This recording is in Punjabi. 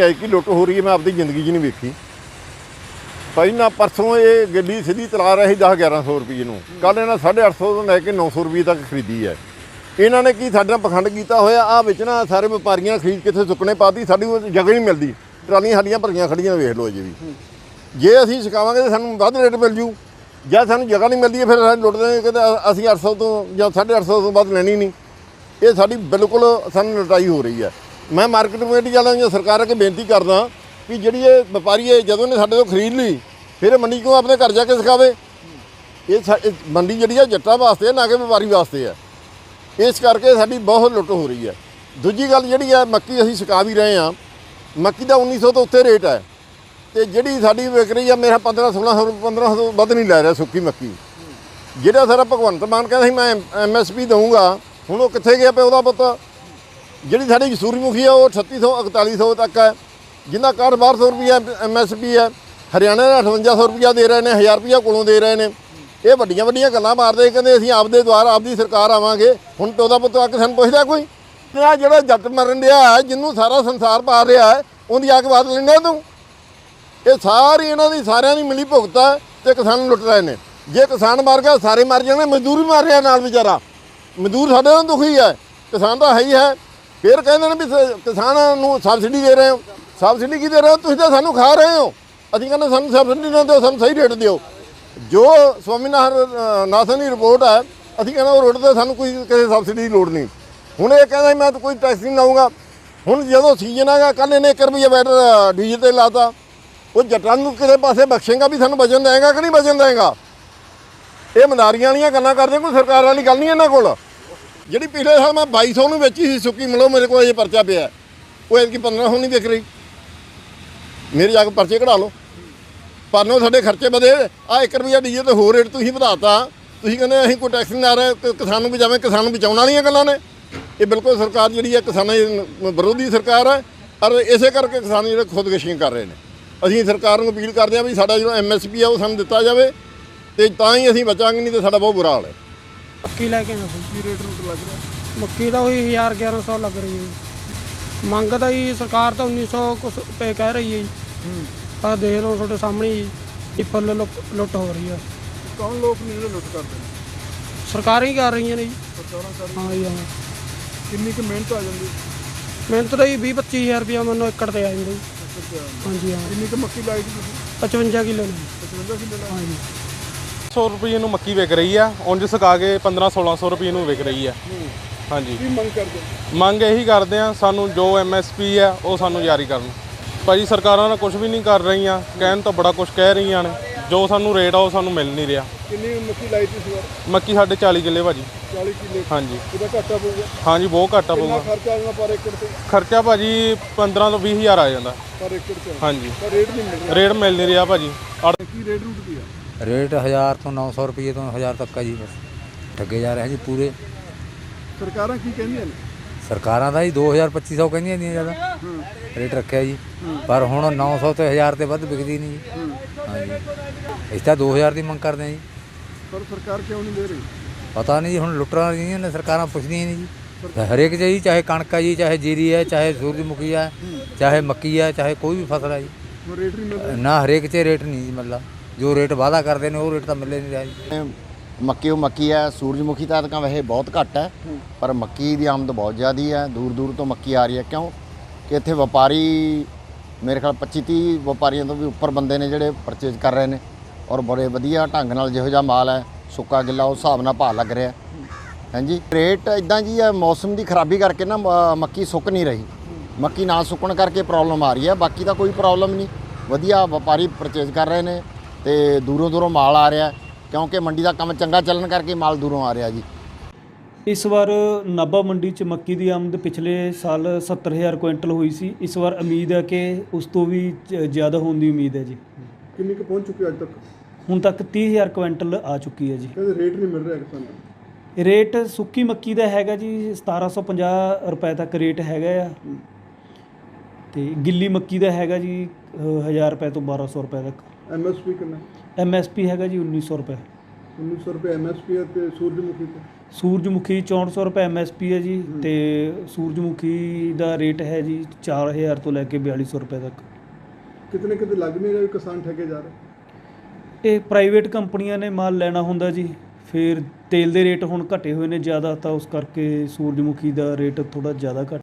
ਐਕੀ ਲੁੱਟ ਹੋ ਰਹੀ ਹੈ, ਮੈਂ ਆਪਣੀ ਜ਼ਿੰਦਗੀ 'ਚ ਨਹੀਂ ਵੇਖੀ। ਪਹਿਲਾਂ ਪਰਸੋਂ ਇਹ ਗੱਡੀ ਸਿੱਧੀ ਚਲਾ ਰਹੀ 10 1100 ਰੁਪਏ ਨੂੰ। ਕੱਲ ਇਹਨਾਂ 850 ਤੋਂ ਲੈ ਕੇ 900 ਰੁਪਏ ਤੱਕ ਖਰੀਦੀ ਹੈ। ਇਹਨਾਂ ਨੇ ਕੀ ਸਾਡੇ ਨਾਲ ਪਖੰਡ ਕੀਤਾ ਹੋਇਆ? ਆ ਵਿੱਚ ਨਾ ਸਾਰੇ ਵਪਾਰੀਆਂ ਖਰੀਦ ਕਿੱਥੇ ਸੁੱਕਣੇ ਪਾਤੀ ਸਾਡੀ ਉਹ ਜਗ੍ਹਾ ਹੀ ਨਹੀਂ ਮਿਲਦੀ। ਟਰਾਲੀਆਂ ਸਾਡੀਆਂ ਭਰੀਆਂ ਖੜੀਆਂ ਵੇਖ ਲਓ ਜੀ ਵੀ। ਜੇ ਅਸੀਂ ਛਕਾਵਾਂਗੇ ਤਾਂ ਸਾਨੂੰ ਵੱਧ ਰੇਟ ਮਿਲ ਜੂ। ਜਾਂ ਸਾਨੂੰ ਜਗ੍ਹਾ ਨਹੀਂ ਮਿਲਦੀ ਫਿਰ ਅਸੀਂ ਲੁੱਟਦੇ ਹਾਂ ਕਿ ਅਸੀਂ 800 ਤੋਂ ਜਾਂ 850 ਤੋਂ ਵੱਧ ਲੈਣੀ ਨਹੀਂ। ਇਹ ਸਾਡੀ ਬਿਲਕੁਲ ਸਾਨੂੰ ਲਟਾਈ ਹੋ ਰਹੀ ਹੈ। ਮੈਂ ਮਾਰਕੀਟ ਕਮੇਟੀ ਵਾਲਿਆਂ ਜਾਂ ਸਰਕਾਰ ਅੱਗੇ ਬੇਨਤੀ ਕਰਦਾ ਵੀ ਜਿਹੜੀ ਇਹ ਵਪਾਰੀ ਹੈ, ਜਦੋਂ ਨੇ ਸਾਡੇ ਤੋਂ ਖਰੀਦ ਲਈ, ਫਿਰ ਇਹ ਮੰਡੀ ਕਿਉਂ ਆਪਣੇ ਘਰ ਜਾ ਕੇ ਸਿਖਾਵੇ? ਇਹ ਸਾ- ਮੰਡੀ ਜਿਹੜੀ ਹੈ ਜੱਟਾਂ ਵਾਸਤੇ ਹੈ ਨਾ ਕਿ ਵਪਾਰੀ ਵਾਸਤੇ ਹੈ ਇਸ ਕਰਕੇ ਸਾਡੀ ਬਹੁਤ ਲੁੱਟ ਹੋ ਰਹੀ ਹੈ ਦੂਜੀ ਗੱਲ ਜਿਹੜੀ ਹੈ ਮੱਕੀ ਅਸੀਂ ਸੁਕਾ ਵੀ ਰਹੇ ਹਾਂ। ਮੱਕੀ ਦਾ 1900 ਤੋਂ ਉੱਤੇ ਰੇਟ ਹੈ ਤੇ ਜਿਹੜੀ ਸਾਡੀ ਵਿਕ ਰਹੀ ਆ, ਮੇਰਾ 15 1600 1500 ਤੋਂ ਵੱਧ ਨਹੀਂ ਲੈ ਰਿਹਾ ਸੁੱਕੀ ਮੱਕੀ। ਜਿਹੜਾ ਸਾਰਾ ਭਗਵੰਤ ਮਾਨ ਕਹਿੰਦਾ ਸੀ, ਮੈਂ ਐਮਐਸਪੀ ਦਊਂਗਾ, ਹੁਣ ਉਹ ਕਿੱਥੇ ਗਿਆ ਪਿਆ ਉਹਦਾ ਪੁੱਤ? ਜਿਹੜੀ ਸਾਡੀ ਸੂਰਜਮੁਖੀ ਆ, ਉਹ 3600 4100 ਤੱਕ ਹੈ। ਜਿੰਨਾ ਕਾਰ 1200 ਰੁਪਿਆ ਐਮਐਸਪੀ ਹੈ, ਹਰਿਆਣਾ ਦਾ 5800 ਰੁਪਿਆ ਦੇ ਰਹੇ ਨੇ 1000 ਰੁਪਿਆ ਕੋਲੋਂ ਦੇ ਰਹੇ ਨੇ। ਇਹ ਵੱਡੀਆਂ ਵੱਡੀਆਂ ਗੱਲਾਂ ਮਾਰਦੇ ਕਹਿੰਦੇ ਅਸੀਂ ਆਪਦੇ ਦੁਆਰ, ਆਪਦੀ ਸਰਕਾਰ ਆਵਾਂਗੇ। ਹੁਣ ਤੇ ਪੁੱਤ ਆ ਕੇ ਸਾਨੂੰ ਪੁੱਛਦਾ ਕੋਈ? ਤੇ ਆਹ ਜਿਹੜਾ ਜੱਟ ਮਰਨ ਰਿਹਾ ਹੈ, ਜਿਹਨੂੰ ਸਾਰਾ ਸੰਸਾਰ ਪਾ ਰਿਹਾ ਹੈ, ਉਹਦੀ ਆ ਕੇ ਬਾਤ ਲੈਣਾ ਤੂੰ? ਇਹ ਸਾਰੀ ਇਹਨਾਂ ਦੀ ਸਾਰਿਆਂ ਦੀ ਮਿਲੀ ਭੁਗਤ ਹੈ, ਤੇ ਕਿਸਾਨ ਲੁੱਟ ਰਹੇ ਨੇ। ਜੇ ਕਿਸਾਨ ਮਰ ਗਿਆ, ਸਾਰੇ ਮਰ ਜਾਣਗੇ, ਮਜ਼ਦੂਰ ਵੀ ਮਰ ਰਿਹਾ ਨਾਲ ਵਿਚਾਰਾ। ਮਜ਼ਦੂਰ ਸਾਡੇ ਨਾਲ ਦੁਖੀ ਹੈ। ਕਿਸਾਨ ਤਾਂ ਹੈ ਹੀ ਹੈ। ਫਿਰ ਕਹਿੰਦੇ ਨੇ ਵੀ ਸ- ਕਿਸਾਨਾਂ ਨੂੰ ਸਬਸਿਡੀ ਦੇ ਰਹੇ ਹੋ। ਸਬਸਿਡੀ ਕੀ ਦੇ ਰਹੇ? ਹੋ ਤੁਸੀਂ ਤਾਂ ਸਾਨੂੰ ਖਾ ਰਹੇ ਹੋ। ਅਸੀਂ ਕਹਿੰਦੇ ਸਾਨੂੰ ਸਬਸਿਡੀ ਨਾ ਦਿਓ, ਸਾਨੂੰ ਸਹੀ ਰੇਟ ਦਿਓ। ਜੋ ਸਵਾਮੀਨਾਥਨ ਨਾਥਨ ਦੀ ਰਿਪੋਰਟ ਹੈ, ਅਸੀਂ ਕਹਿੰਦੇ ਉਹ ਰੋਡ ਤੇ ਸਾਨੂੰ ਕੋਈ ਕਿਸੇ ਸਬਸਿਡੀ ਦੀ ਲੋੜ ਨਹੀਂ। ਹੁਣ ਇਹ ਕਹਿੰਦਾ ਸੀ ਮੈਂ ਤਾਂ ਕੋਈ ਟੈਕਸ ਨਹੀਂ ਲਾਊਂਗਾ। ਹੁਣ ਜਦੋਂ ਸੀਜ਼ਨ ਆਗਾ ਕੱਲ ਇਹਨੇ 1 ਰੁਪਏ ਬੈਟ ਡੀਜ਼ਲ ਤੇ ਲਾਤਾ। ਉਹ ਜੱਟਾਂ ਨੂੰ ਕਿਸੇ ਪਾਸੇ ਬਖਸ਼ੇਗਾ ਵੀ ਸਾਨੂੰ ਬਚਨ ਦੇਏਗਾ ਕਿ ਨਹੀਂ ਬਚਨ ਦੇਏਗਾ ਇਹ ਮਦਾਰੀਆਂ ਵਾਲੀਆਂ ਗੱਲਾਂ ਕਰਦੇ, ਕੋਈ ਸਰਕਾਰ ਵਾਲੀ ਗੱਲ ਨਹੀਂ ਇਹਨਾਂ ਕੋਲ। ਜਿਹੜੀ ਪਿਛਲੇ ਸਾਲ ਮੈਂ 2200 ਨੂੰ ਵੇਚੀ ਸੀ ਸੁੱਕੀ ਮਿਲੋ ਮੇਰੇ ਕੋਲ ਇਹ ਪਰਚਾ ਪਿਆ। ਉਹ ਐਤਕੀ 1500 ਨਹੀਂ ਵਿਕ ਰਹੀ। ਮੇਰੇ ਜਾ ਕੇ ਪਰਚੇ ਕਢਾ ਲਓ। ਪਰਨੋਂ ਸਾਡੇ ਖਰਚੇ ਵਧੇ। ਆ 1 ਰੁਪਿਆ ਡੀਜ਼ਲ ਤੇ ਹੋਰ ਰੇਟ ਤੁਸੀਂ ਵਧਾਤਾ। ਤੁਸੀਂ ਕਹਿੰਦੇ ਅਸੀਂ ਕੋਈ ਟੈਕਸ ਨਹੀਂ ਲਾ ਰਹੇ। ਕਿ, ਕਿਸਾਨ ਨੂੰ ਬਚਾਵੇਂ ਕਿਸਾਨ ਨੂੰ ਬਚਾਉਣ ਵਾਲੀਆਂ ਗੱਲਾਂ ਨੇ। ਇਹ ਬਿਲਕੁਲ ਸਰਕਾਰ ਜਿਹੜੀ ਹੈ ਕਿਸਾਨਾਂ ਦੀ ਵਿਰੋਧੀ ਸਰਕਾਰ ਹੈ। ਔਰ ਇਸੇ ਕਰਕੇ ਕਿਸਾਨ ਜਿਹੜੇ ਖੁਦਕੁਸ਼ੀਆਂ ਕਰ ਰਹੇ ਨੇ। ਅਸੀਂ ਸਰਕਾਰ ਨੂੰ ਅਪੀਲ ਕਰਦੇ ਹਾਂ ਵੀ ਸਾਡਾ ਜਿਹੜਾ ਐਮਐਸਪੀ ਆ ਉਹ ਸਾਨੂੰ ਦਿੱਤਾ ਜਾਵੇ। ਤੇ ਤਾਂ ਹੀ ਅਸੀਂ ਬਚਾਂਗੇ, ਨਹੀਂ ਤੇ ਸਾਡਾ ਬਹੁਤ ਬੁਰਾ ਹਾਲ ਹੈ। ਮੱਕੀ ਲੈ ਕੇ ਆਇਆ ਸੀ। ਕੀ ਰੇਟ ਰੂਟ ਲੱਗ ਰਿਹਾ? ਮੱਕੀ ਦਾ ਉਹੀ 1000 1100 ਲੱਗ ਰਹੀ ਹੈ ਜੀ। ਮੰਗ ਤਾਂ ਜੀ ਸਰਕਾਰ ਤਾਂ 1900 ਕੁਛ ਰੁਪਏ ਕਹਿ ਰਹੀ ਹੈ ਜੀ। ਪਰ ਦੇਖ ਲਓ ਤੁਹਾਡੇ ਸਾਹਮਣੇ ਹੀ ਇਹ ਫੁੱਲ ਲੁੱਟ ਲੁੱਟ ਹੋ ਰਹੀ ਹੈ ਕੌਣ ਲੋਕ ਨੇ ਜਿਹੜੇ ਲੁੱਟ ਕਰਦੇ? ਨੇ ਸਰਕਾਰਾਂ ਹੀ ਕਰ ਰਹੀਆਂ ਨੇ ਜੀ। ਸਰਕਾਰਾਂ ਹਾਂ ਜੀ ਹਾਂ। ਕਿੰਨੀ ਕੁ ਮਿਹਨਤ ਆ ਜਾਂਦੀ? ਮਿਹਨਤ ਦਾ ਹੀ 20 25000 ਰੁਪਇਆ ਮੈਨੂੰ ਏਕੜ ਤੇ ਆ ਜਾਂਦਾ। ਜੀ ਹਾਂਜੀ ਹਾਂ। ਕਿੰਨੀ ਕੁ ਮੱਕੀ ਲਾਈ ਸੀ ਤੁਸੀਂ? 55 ਕਿਲੋ ਨੇ। 55 ਕਿੱਲੇ ਲਾਈ ਹਾਂਜੀ 100 ਰੁਪਏ ਨੂੰ ਮੱਕੀ ਵਿਕ ਰਹੀ ਆ ਉਂਝ ਸੁਕਾ ਕੇ 15 1600 ਰੁਪਏ ਨੂੰ ਵਿਕ ਰਹੀ ਆ। ਹਾਂਜੀ। ਕੀ ਮੰਗ ਕਰਦੇ? ਹੋ? ਮੰਗ ਇਹੀ ਕਰਦੇ ਆ ਸਾਨੂੰ ਜੋ ਐਮਐਸਪੀ ਆ ਉਹ ਸਾਨੂੰ ਜਾਰੀ ਕਰਨ। ਭਾਜੀ ਸਰਕਾਰਾਂ ਤਾਂ ਕੁਝ ਵੀ ਨਹੀਂ ਕਰ ਰਹੀਆਂ ਕਹਿਣ ਤਾਂ ਬੜਾ ਕੁਝ ਕਹਿ ਰਹੀਆਂ ਨੇ। ਜੋ ਸਾਨੂੰ ਰੇਟ ਆ ਉਹ ਸਾਨੂੰ ਮਿਲ ਨਹੀਂ ਰਿਹਾ। ਕਿੰਨੀ ਮੱਕੀ ਲਾਈ ਸੀ ਇਸ ਵਾਰ? ਮੱਕੀ ਸਾਡੇ 40 ਕਿੱਲੇ ਭਾਜੀ। 40 ਕਿੱਲੇ। ਹਾਂਜੀ। ਇਹਦਾ ਘਾਟਾ ਪਊਗਾ? ਹਾਂਜੀ ਬਹੁਤ ਘਾਟਾ ਪਊਗਾ। ਖਰਚਾ ਆ ਜਾਣਾ ਪਰ ਏਕੜ ਤੇ? ਖਰਚਾ ਭਾਜੀ 15 ਤੋਂ 20 ਹਜ਼ਾਰ ਆ ਜਾਂਦਾ। ਪਰ ਏਕੜ ਤੇ। ਹਾਂਜੀ। ਰੇਟ ਨਹੀਂ ਮਿਲ ਰਿਹਾ। ਰੇਟ ਮਿਲ ਨਹੀਂ ਰਿਹਾ ਭਾਜੀ। ਕੀ ਰੇਟ ਰੂਟ ਕੀ ਆ? ਰੇਟ 1000 ਤੋਂ 900 ਰੁਪਏ ਤੋਂ 1000 ਤੱਕ ਆ ਜੀ ਬਸ। ਠੱਗੇ ਜਾ ਰਹੇ ਜੀ ਪੂਰੇ। ਸਰਕਾਰਾਂ ਕੀ ਕਹਿੰਦੀਆਂ ਨੇ? ਸਰਕਾਰਾਂ ਦਾ ਜੀ 2000 2500 ਕਹਿੰਦੀਆਂ ਨਹੀਂ ਜ਼ਿਆਦਾ। ਰੇਟ ਰੱਖਿਆ ਜੀ। ਪਰ ਹੁਣ 900 ਤੇ 1000 ਤੇ ਵੱਧ ਵਿਕਦੀ ਨਹੀਂ ਜੀ। ਹਾਂਜੀ। ਅਸੀਂ ਤਾਂ 2000 ਦੀ ਮੰਗ ਕਰਦੇ ਹਾਂ ਜੀ। ਪਰ ਸਰਕਾਰ ਕਿਉਂ ਨਹੀਂ ਦੇ ਰਹੀ? ਪਤਾ ਨਹੀਂ ਜੀ ਹੁਣ ਲੁੱਟਰਾਂ ਰਹੀਆਂ ਨੇ ਸਰਕਾਰਾਂ ਪੁੱਛਦੀਆਂ ਨਹੀਂ ਜੀ। ਹਰੇਕ ਜੀ ਚਾਹੇ ਕਣਕ ਹੈ ਜੀ ਚਾਹੇ ਜੀਰੀ ਹੈ ਚਾਹੇ ਸੂਰਜਮੁਖੀ ਹੈ ਚਾਹੇ ਮੱਕੀ ਹੈ ਚਾਹੇ ਕੋਈ ਵੀ ਫਸਲ ਹੈ ਜੀ। ਰੇਟ ਨਹੀਂ ਨਾ ਹਰੇਕ 'ਚ ਰੇਟ ਨਹੀਂ ਜੀ ਮਤਲਬ ਜੋ ਰੇਟ ਵਾਅਦਾ ਕਰਦੇ ਨੇ ਉਹ ਰੇਟ ਤਾਂ ਮਿਲੇ ਨਹੀਂ ਰਿਹਾ ਜੀ। ਮੱਕੀ ਉਹ ਮੱਕੀ ਹੈ ਸੂਰਜਮੁਖੀ ਤਾਂ ਤਾਂ ਵੈਸੇ ਬਹੁਤ ਘੱਟ ਹੈ ਪਰ ਮੱਕੀ ਦੀ ਆਮਦ ਬਹੁਤ ਜ਼ਿਆਦੀ ਹੈ ਦੂਰ ਦੂਰ ਤੋਂ ਮੱਕੀ ਆ ਰਹੀ ਹੈ। ਕਿਉਂ? ਕਿ ਇੱਥੇ ਵਪਾਰੀ ਮੇਰੇ ਖਿਆਲ 25 30 ਵਪਾਰੀਆਂ ਤੋਂ ਵੀ ਉੱਪਰ ਬੰਦੇ ਨੇ ਜਿਹੜੇ ਪਰਚੇਜ਼ ਕਰ ਰਹੇ ਨੇ। ਔਰ ਬੜੇ ਵਧੀਆ ਢੰਗ ਨਾਲ ਜਿਹੋ ਜਿਹਾ ਮਾਲ ਹੈ ਸੁੱਕਾ ਗਿੱਲਾ ਉਸ ਹਿਸਾਬ ਨਾਲ ਭਾਅ ਲੱਗ ਰਿਹਾ। ਹਾਂਜੀ? ਰੇਟ ਇਦਾਂ ਜੀ ਹੈ ਮੌਸਮ ਦੀ ਖਰਾਬੀ ਕਰਕੇ ਨਾ ਮੱਕੀ ਸੁੱਕ ਨਹੀਂ ਰਹੀ। ਮੱਕੀ ਨਾ ਸੁੱਕਣ ਕਰਕੇ ਪ੍ਰੋਬਲਮ ਆ ਰਹੀ ਹੈ ਬਾਕੀ ਤਾਂ ਕੋਈ ਪ੍ਰੋਬਲਮ ਨਹੀਂ। ਵਧੀਆ ਵਪਾਰੀ ਪਰਚੇਜ਼ ਕਰ ਰਹੇ ਨੇ ਤੇ ਦੂਰੋਂ ਦੂਰੋਂ ਮਾਲ ਆ ਰਿਹਾ ਕਿਉਂਕਿ ਮੰਡੀ ਦਾ ਕੰਮ ਚੰਗਾ ਚੱਲਣ ਕਰਕੇ ਮਾਲ ਦੂਰੋਂ ਆ ਰਿਹਾ ਜੀ। ਇਸ ਵਾਰ ਨਾਭਾ ਮੰਡੀ 'ਚ ਮੱਕੀ ਦੀ ਆਮਦ ਪਿਛਲੇ ਸਾਲ 70000 ਕੁਇੰਟਲ ਹੋਈ ਸੀ। ਇਸ ਵਾਰ ਉਮੀਦ ਹੈ ਕਿ ਉਸ ਤੋਂ ਵੀ ਜ਼ਿਆਦਾ ਹੋਣ ਦੀ ਉਮੀਦ ਹੈ ਜੀ। ਕਿੰਨੀ ਕੁ ਪਹੁੰਚ ਚੁੱਕੀ ਅੱਜ ਤੱਕ? ਹੁਣ ਤੱਕ 30000 ਕੁਇੰਟਲ ਆ ਚੁੱਕੀ ਹੈ ਜੀ। ਕਹਿੰਦੇ ਰੇਟ ਨਹੀਂ ਮਿਲ ਰਿਹਾ ਕਿਸਾਨਾਂ ਨੂੰ। ਰੇਟ ਸੁੱਕੀ ਮੱਕੀ ਦਾ ਹੈਗਾ ਜੀ 1750 ਰੁਪਏ ਤੱਕ ਰੇਟ ਹੈਗਾ ਆ। ਤੇ ਗਿੱਲੀ ਮੱਕੀ ਦਾ ਹੈਗਾ ਜੀ 1000 ਰੁਪਏ ਤੋਂ 1200 ਰੁਪਏ ਤੱਕ। ਐਮਐਸਪੀ ਕਿੰਨਾ? ਐਮਐਸਪੀ ਹੈਗਾ ਜੀ 1900 ਰੁਪਏ। 1900 ਰੁਪਏ ਐਮਐਸਪੀ ਹੈ ਤੇ ਸੂਰਜਮੁਖੀ ਤੇ? ਸੂਰਜਮੁਖੀ 6400 ਰੁਪਏ ਐਮਐਸਪੀ ਹੈ ਜੀ ਤੇ ਸੂਰਜਮੁਖੀ ਦਾ ਰੇਟ ਹੈ ਜੀ 4000 ਤੋਂ ਲੈ ਕੇ 4200 ਰੁਪਏ ਤੱਕ। ਕਿਤਨੇ ਕਿਤੇ ਲੱਗ ਨਹੀਂ ਰਿਹਾ ਕਿਸਾਨ ਠੱਗੇ ਜਾ ਰਹੇ? ਇਹ ਪ੍ਰਾਈਵੇਟ ਕੰਪਨੀਆਂ ਨੇ ਮਾਲ ਲੈਣਾ ਹੁੰਦਾ ਜੀ ਫਿਰ ਤੇਲ ਦੇ ਰੇਟ ਹੁਣ ਘਟੇ ਹੋਏ ਨੇ ਜ਼ਿਆਦਾ ਤਾਂ ਉਸ ਕਰਕੇ ਸੂਰਜਮੁਖੀ ਦਾ ਰੇਟ ਥੋੜਾ ਜ਼ਿਆਦਾ ਘੱਟ